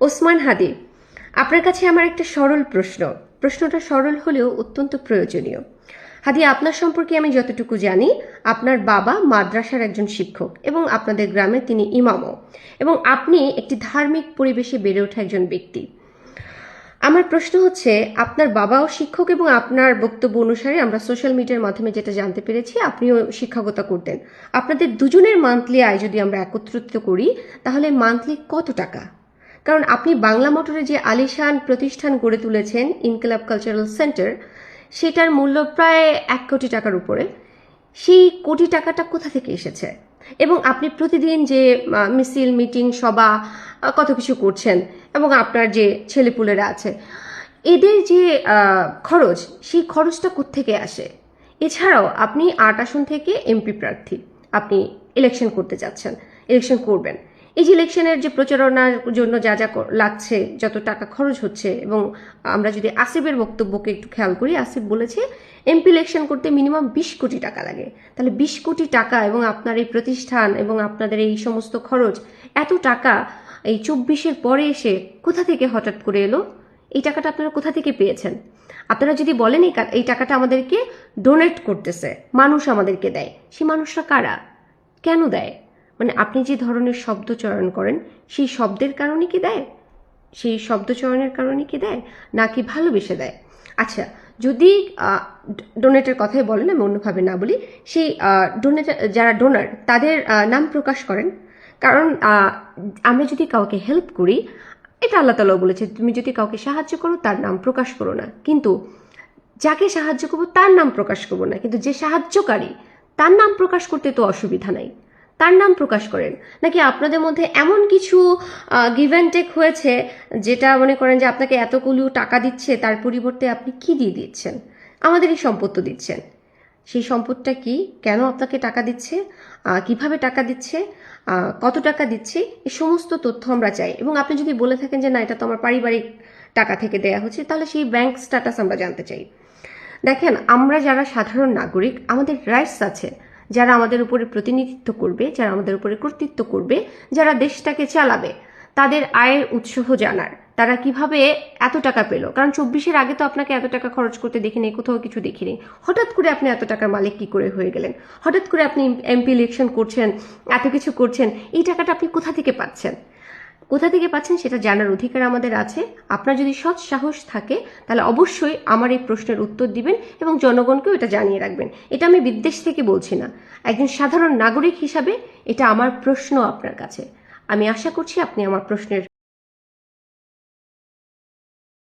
ওসমান হাদি, আপনার কাছে আমার একটা সরল প্রশ্ন। প্রশ্নটা সরল হলেও অত্যন্ত প্রয়োজনীয়। হাদি, আপনার সম্পর্কে আমি যতটুকু জানি, আপনার বাবা মাদ্রাসার একজন শিক্ষক এবং আপনাদের গ্রামে তিনি ইমামও এবং আপনি একটি ধার্মিক পরিবেশে বেড়ে ওঠা একজন ব্যক্তি। আমার প্রশ্ন হচ্ছে, আপনার বাবাও শিক্ষক এবং আপনার বক্তব্য অনুসারে আমরা সোশ্যাল মিডিয়ার মাধ্যমে যেটা জানতে পেরেছি, আপনিও শিক্ষকতা করতেন। আপনাদের দুজনের মান্থলি আয় যদি আমরা একত্রিত করি, তাহলে মান্থলি কত টাকা? কারণ আপনি বাংলা মোটরে যে আলিশান প্রতিষ্ঠান গড়ে তুলেছেন, ইনকলাব কালচারাল সেন্টার, সেটার মূল্য প্রায় এক কোটি টাকার উপরে। সেই কোটি টাকাটা কোথা থেকে এসেছে? এবং আপনি প্রতিদিন যে মিছিল, মিটিং, সভা কত কিছু করছেন এবং আপনার যে ছেলেপুলেরা আছে, এদের যে খরচ, সেই খরচটা কোত্থেকে আসে? এছাড়াও আপনি আট আসন থেকে এমপি প্রার্থী, আপনি ইলেকশন করতে যাচ্ছেন ইলেকশন করবেন। এই যে ইলেকশনের যে প্রচারণার জন্য যা যা লাগছে, যত টাকা খরচ হচ্ছে এবং আমরা যদি আসিফের বক্তব্যকে একটু খেয়াল করি, আসিফ বলেছে, এমপি ইলেকশন করতে মিনিমাম বিশ কোটি টাকা লাগে। তাহলে বিশ কোটি টাকা এবং আপনার এই প্রতিষ্ঠান এবং আপনাদের এই সমস্ত খরচ, এত টাকা এই চব্বিশের পরে এসে কোথা থেকে হঠাৎ করে এলো? এই টাকাটা আপনারা কোথা থেকে পেয়েছেন? আপনারা যদি বলেন এই টাকাটা আমাদেরকে ডোনেট করতেছে, মানুষ আমাদেরকে দেয় সেই মানুষরা কারা? কেন দেয়? মানে আপনি যে ধরনের শব্দ চয়ন করেন, সেই শব্দের কারণে কি দেয়? সেই শব্দ চয়নের কারণে কি দেয়? নাকি ভালোবেসে দেয়? আচ্ছা যদি ডোনেটের কথাই বলেন, আমি অন্যভাবে না বলি, সেই ডোনেট যারা ডোনার, তাদের নাম প্রকাশ করেন। কারণ আমরা যদি কাউকে হেল্প করি, এটা আল্লাহ তালাও বলেছে, তুমি যদি কাউকে সাহায্য করো, তার নাম প্রকাশ করো না। কিন্তু যাকে সাহায্য করব, তার নাম প্রকাশ করব না। কিন্তু যে সাহায্যকারী, তার নাম প্রকাশ করতে তো অসুবিধা নাই। তার নাম প্রকাশ করেন। নাকি আপনাদের মধ্যে এমন কিছু গিভ অ্যান্ড টেক হয়েছে যেটা মনে করেন যে আপনাকে এতগুলো টাকা দিচ্ছে, তার পরিবর্তে আপনি কি দিয়ে দিচ্ছেন? আমাদেরই সম্পদ তো দিচ্ছেন। সেই সম্পদটা কি? কেন আপনাকে টাকা দিচ্ছে? কীভাবে টাকা দিচ্ছে? কত টাকা দিচ্ছে? এই সমস্ত তথ্য আমরা চাই। এবং আপনি যদি বলে থাকেন যে না, এটা তো আমার পারিবারিক টাকা থেকে দেয়া হচ্ছে, তাহলে সেই ব্যাংক স্ট্যাটাস আমরা জানতে চাই। দেখেন, আমরা যারা সাধারণ নাগরিক, আমাদের রাইটস আছে। যারা আমাদের উপরে প্রতিনিধিত্ব করবে, যারা আমাদের উপরে কর্তৃত্ব করবে, যারা দেশটাকে চালাবে, তাদের আয়ের উৎস জানার। তারা কীভাবে এত টাকা পেল? কারণ চব্বিশের আগে তো আপনাকে এত টাকা খরচ করতে দেখিনি, কোথাও কিছু দেখিনি। হঠাৎ করে আপনি এত টাকার মালিক কি করে হয়ে গেলেন? হঠাৎ করে আপনি এমপি ইলেকশন করছেন, এত কিছু করছেন, এই টাকাটা আপনি কোথা থেকে পাচ্ছেন? কোথা থেকে পাচ্ছেন সেটা জানার অধিকার আমাদের আছে। আপনার যদি সৎ সাহস থাকে, তাহলে অবশ্যই আমার এই প্রশ্নের উত্তর দিবেন এবং জনগণকেও এটা জানিয়ে রাখবেন। এটা আমি বিদ্বেষ থেকে বলছি না। একজন সাধারণ নাগরিক হিসাবে এটা আমার প্রশ্ন আপনার কাছে। আমি আশা করছি আপনি আমার প্রশ্নের